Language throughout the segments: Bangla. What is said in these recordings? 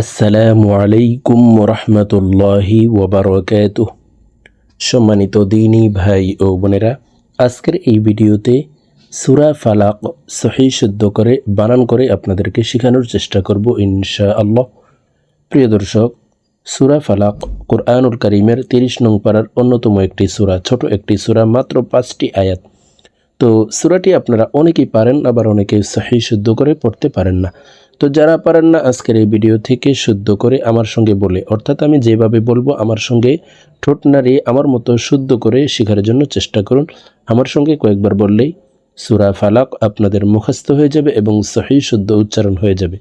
আসসালামু আলাইকুম রহমতুল্লাহি ওবরকাত সম্মানিত দিনী ভাই ও বোনেরা, আজকের এই ভিডিওতে সুরা ফালাক সহি শুদ্ধ করে, বানান করে আপনাদেরকে শেখানোর চেষ্টা করব ইনশা আল্লাহ প্রিয় দর্শক, সুরা ফালাক কোরআনুল করিমের তিরিশ নং পাড়ার অন্যতম একটি সুরা, ছোট একটি সুরা, মাত্র পাঁচটি আয়াত। তো সুরাটি আপনারা অনেকেই পারেন, আবার অনেকে সহি শুদ্ধ করে পড়তে পারেন না। তো যারা পারেন না আজকের এই ভিডিও থেকে শুদ্ধ করে আমার সঙ্গে বলে, অর্থাৎ আমি যেভাবে বলব আমার সঙ্গে ঠোঁট নাড়িয়ে আমার মতো শুদ্ধ করে শেখার জন্য চেষ্টা করুন। আমার সঙ্গে কয়েকবার বললেই সুরা ফালাক আপনাদের মুখস্থ হয়ে যাবে এবং সহি শুদ্ধ উচ্চারণ হয়ে যাবে।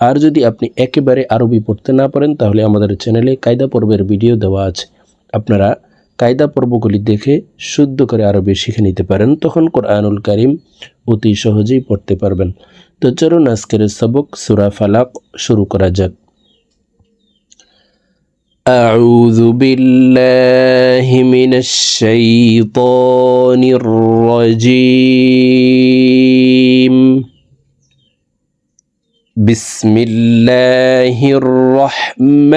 আর যদি আপনি একেবারে আরবি পড়তে না পারেন, তাহলে আমাদের চ্যানেলে কায়দা পর্বের ভিডিও দেওয়া আছে। আপনারা কায়দা পর্বগুলি দেখে শুদ্ধ করে আরবি শিখে নিতে পারেন তখন কোরআনুল কারিম অতি সহজেই পড়তে পারবেন তো চলুন আজকের সবক সুরা ফালাক শুরু করা যাক أعوذ بالله من الشيطان الرجيم بسم الله الرحمن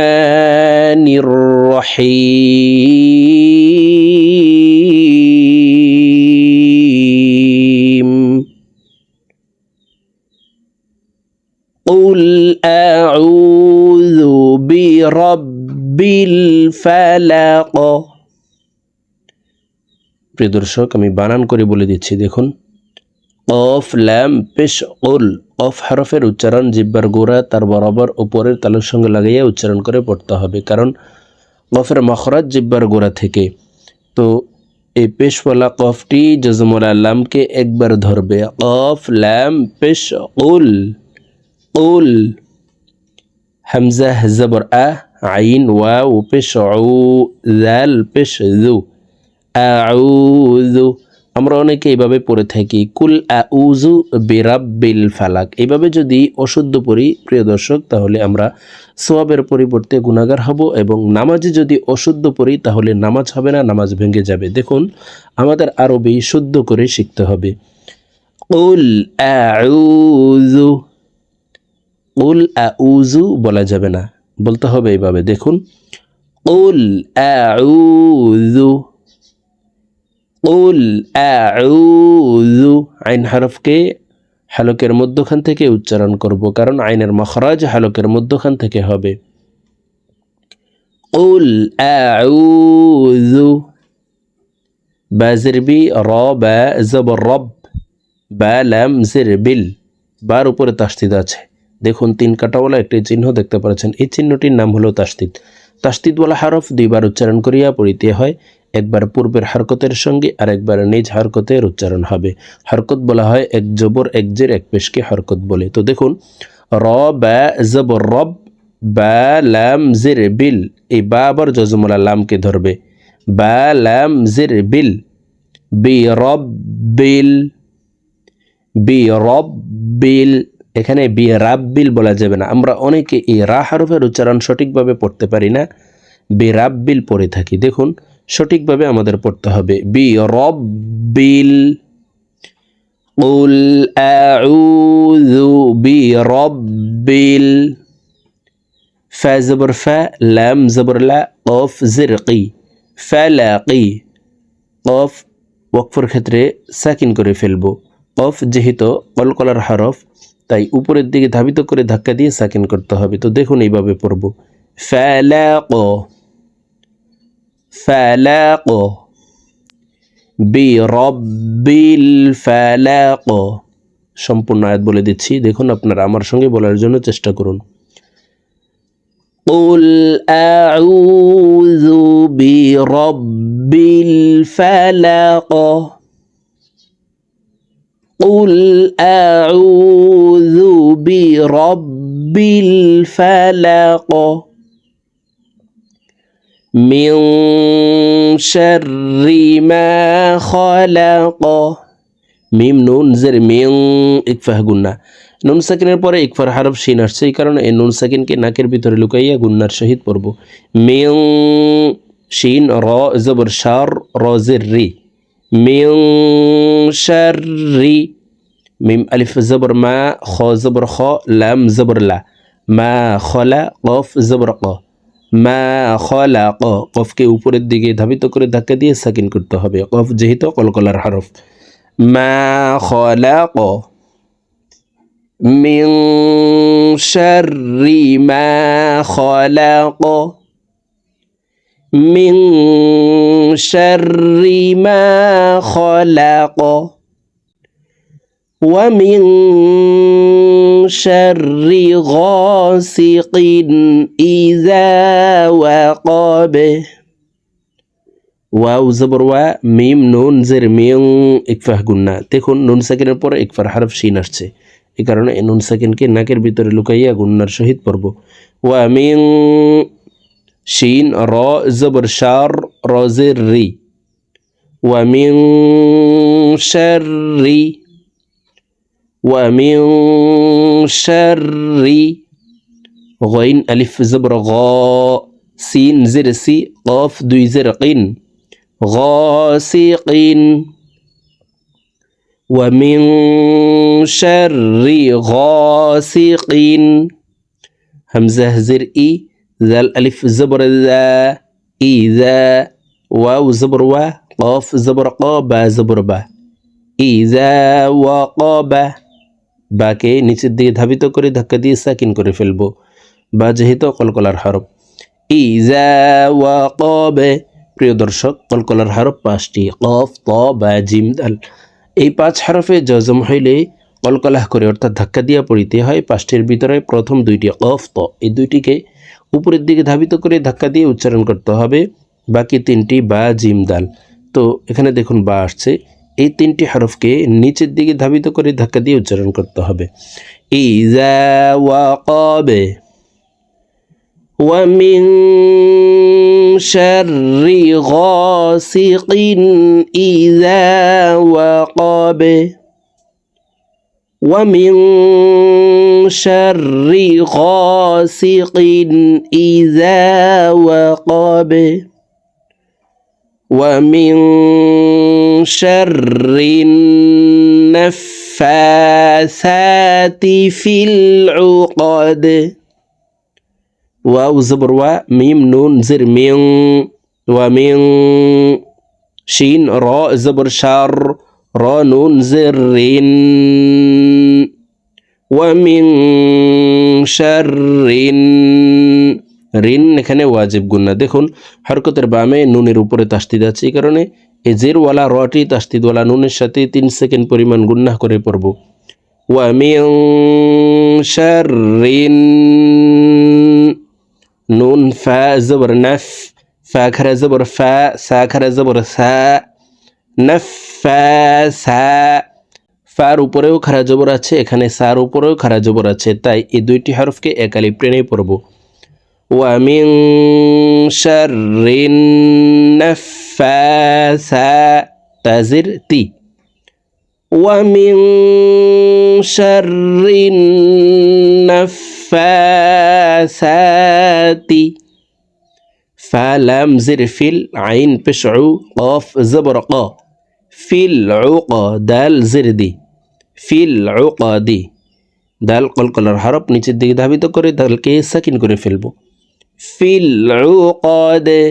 الرحيم قل أعوذ برب الفلق প্রিয় দর্শক আমি বানান করে বলে দিচ্ছি দেখুন অফ ল্যাম পেশ ওল অফ হরফের উচ্চারণ জিব্বার গোড়া তার বরাবর উপরের তালুর সঙ্গে লাগাইয়া উচ্চারণ করে পড়তে হবে, কারণ কফের মখরাজ জিব্বার গোড়া থেকে। তো এই পেশওয়ালা কফটি জজমুল আল্লামকে একবার ধরবে। অফ ল্যাম পেশ, উল উল। হামজা, জবর, আ, আইন ওয়া পেশ, উ পেশ, জু। আউযু। আমরা অনেকে এইভাবে পড়ে থাকি, কুল আউজু বিরাব্বিল ফালাক। এইভাবে যদি অশুদ্ধ পড়ি, প্রিয় দর্শক, তাহলে আমরা সোয়াবের পরিবর্তে গুণাগার হব এবং নামাজে যদি অশুদ্ধ পড়ি, তাহলে নামাজ হবে না, নামাজ ভেঙে যাবে। দেখুন, আমাদের আরবি শুদ্ধ করে শিখতে হবে। উল আউজু উল আউজু বলা যাবে না। বলতে হবে এইভাবে দেখুন উল আউজু উল আইন হরফকে হালকের মধ্যখান থেকে উচ্চারণ করব, কারণ আইনের মখরাজ হালকের মধ্যখান থেকে হবে। উল আউযু বাজির বি, র, বা জবর রব, বা, লাম, জির, বিল, বার উপরে তাস্তিদ আছে। দেখুন, তিন কাটাওয়ালা একটি চিহ্ন দেখতে পাচ্ছেন। এই চিহ্নটির নাম হলো তাস্তিদ তাস্তিদওয়ালা হারফ দুইবার উচ্চারণ করিয়া পড়িতে হয়। একবার পূর্বের হরকতের সঙ্গে আর একবার নিজ হরকতের উচ্চারণ হবে। হরকত বলা হয় এক জবর, এক জের, এক পেশকে হরকত বলে। তো দেখুন, র বা জবর রব বা ল্যাম জির, বিল, এই বা আবার জজমলা লামকে ধরবে। বা ল্যাম জির, বিল, বি, রব, বিল, বি, রব, বিল, এখানে বি, রাব, বিল বলা যাবে না। আমরা অনেকে এই রা হরফের উচ্চারণ সঠিকভাবে পড়তে পারি না, বি, রাব, বিল পড়ে থাকি। দেখুন সঠিকভাবে আমাদের পড়তে হবে। বি, রব্বিল উল আউযু বি, রব্বিল ফা, জবর ফা, লাম, জবর লা, কফ জিরকি ফালাকি কফ, ওয়াকফর ক্ষেত্রে সাকিন করে ফেলব। কফ যেহেতু কলকলার হরফ, তাই উপরের দিকে ধাবিত করে ধাক্কা দিয়ে সাকিন করতে হবে। তো দেখুন এইভাবে পড়ব। ফ্যালা ফালাক বিরব্বিল ফালাক সম্পূর্ণ আয়াত বলে দিচ্ছি দেখুন আপনারা আমার সঙ্গে বলার জন্য চেষ্টা করুন قل أعوذ برب الفلق قل أعوذ برب الفلق من شر ما خلق মিম নুন জের মিং ইকফাহ গুন্না নুন সাকিনের পরে ইকফার হারফ শিন আসছে এই কারণে এই নুন সাকিনকে নাকের ভিতরে লুকাইয়া গুন্নার সহিত পড়ব মিং শিন র জবর শার র জের রি মিং শাররি মিম আলিফ জবর মা খ জবর খ লাম জবর লা মা খলা কফ জবর ক মা খলা ক কফকে উপরের দিকে ধাবিত করে ধাক্কা দিয়ে সাকিন করতে হবে কফ যেহেতু কলকলার হরফ মা খলা ক من شر ما خلق من شر ما خلق ومن شر غاسق إذا وقب ওয়াও জবর ওয়া মিম নুন জের মিং ইকফাহ গুন্না দেখুন নুন সেকেন্ডের পর ইকফার হারফ শিন আসছে এই কারণে এই নুন সেকেন্ডকে নাকের ভিতরে লুকাইয়া গুন্নার সহিত পড়ব ওয়া মিং শিন র জবর শার র জের রি ওয়া মিং শাররি ومن شر غين ألف زبر غا سين زر سي قاف دوي زرق غاسق ومن شر غاسق همزة زر إي ذا الألف زبر ذا إذا واو زبر وا قاف زبر قا با زبر با إذا وقب বাকে নিচের দিকে ধাবিত করে ধাক্কা দিয়ে সাকিন করে ফেলব। বা যেহেতু কলকলার হরফ ইজা ওয়া কবে প্রিয় দর্শক, কলকলার হরফ পাঁচটি। কফ, ত, বা, জিম, দাল। এই পাঁচ হরফে জজম হইলে কলকলাহ করে অর্থাৎ ধাক্কা দিয়া পড়িতে হয়। পাঁচটির ভিতরে প্রথম দুইটি কফ, ত, এই দুইটিকে উপরের দিকে ধাবিত করে ধাক্কা দিয়ে উচ্চারণ করতে হবে। বাকি তিনটি বা, জিম, দাল। তো এখানে দেখুন বা আসছে। এই তিনটি হরফকে নিচের দিকে ধাবিত করে ধাক্কা দিয়ে উচ্চারণ করতে হবে ইজা ওয়াকাবে ومن شر غاسق إذا وقب ومن شر غاسق إذا وقب ومن شر النفاثات في العقد واو زبر و ميم نون زر من ومن شين راء زبر شر را نون زر ومن شر ঋণ এখানে ওয়াজিব গুন্না দেখুন হরকতের বামে নুনের উপরে তাস্তিদ আছে এই কারণে এই জেরওয়ালা রটি তাস্তিদওয়ালা নুনের সাথে তিন সেকেন্ড পরিমাণ গুন্না করে পড়ব। ওয়ামিং শারিন নুন, ফা, জবর, নফ, ফা, খারা, জবর, ফা, সা, খারা, জবর, সা, নফ সা, ফার উপরেও খারা, জবর আছে, এখানে সার উপরেও খারা, জবর আছে, তাই এই দুইটি হরফকে একালি প্রেণে পড়ব। ومن شر النفاثات تزر تي ومن شر النفاثات فلم زر في العين بشعو قاف زبر قا في العقى دال زر دي في العقد দাল কলকলার হরফ নিচের দিকে ধাবিত করে দালকে সাকিন করে ফেলবো ফিল উকাদে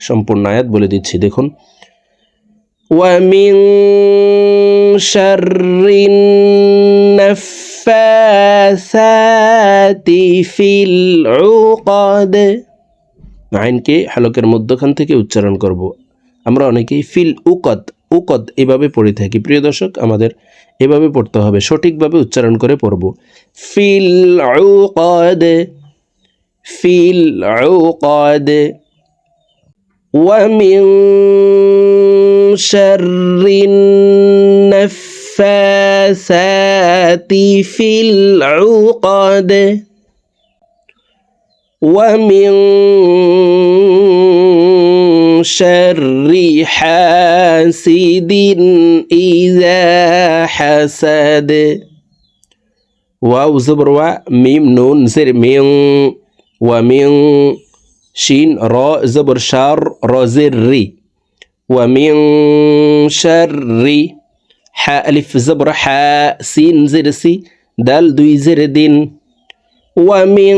সম্পূর্ণ আয়াত বলে দিচ্ছি দেখুন ومن شر النفاثات في العقد আইনকে হালকের মধ্যখান থেকে উচ্চারণ করব আমরা অনেকেই ফিল উকদ উকদ এভাবে পড়ে থাকি প্রিয় দর্শক আমাদের এভাবে পড়তে হবে সঠিকভাবে উচ্চারণ করে পড়ব ফিল উকদ في العقد. ومن شر النفاثات في العقد. ومن شر حاسد إذا حسد. واو زبر ميم نون زر من ومن شين راء زبر شر را زر ومن شر حاء ألف زبر حاء سين زر سي دال دوي زر دين ومن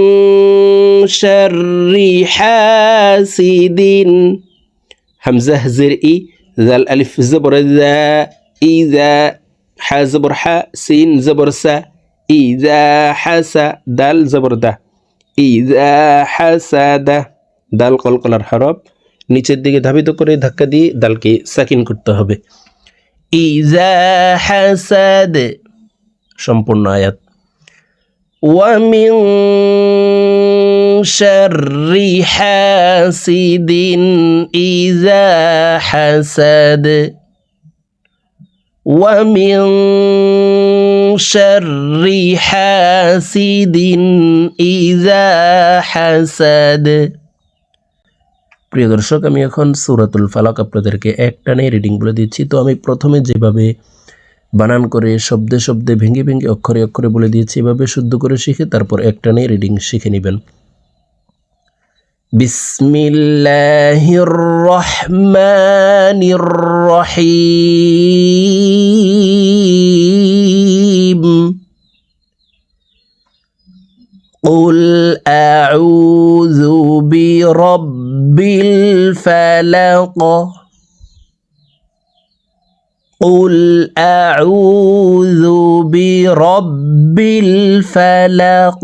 شر حاسد همزة زر إي ذا الألف زبر ذا إذا ح زبر ح سين زبر سا إذا حسا دال زبر دا. ইজা হাসাদা। দাল কলকলার হরফ, নিচের দিকে ধাবিত করে ধাক্কা দিয়ে দালকে সাকিন করতে হবে। হাসাদ, সম্পূর্ণ আয়াত। ওয়ামিং শাররি হাসিদিন ইজা হাসাদ। ومن شر حاسد إذا حسد প্রিয় দর্শক আমি এখন সুরাতুল ফালাক আপনাদেরকে একটানে রিডিং বলে দিচ্ছি তো আমি প্রথমে যেভাবে বানান করে শব্দে শব্দে ভেঙে ভেঙে অক্ষরে অক্ষরে বলে দিয়েছি এভাবে শুদ্ধ করে শিখে তারপর একটানে রিডিং শিখে নেবেন بسم الله الرحمن الرحيم. قل أعوذ برب الفلق. قل أعوذ برب الفلق.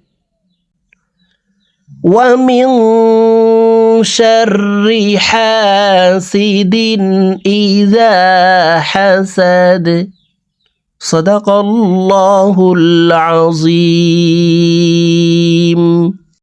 ومن شر حاسد إذا حسد. صدق الله العظيم.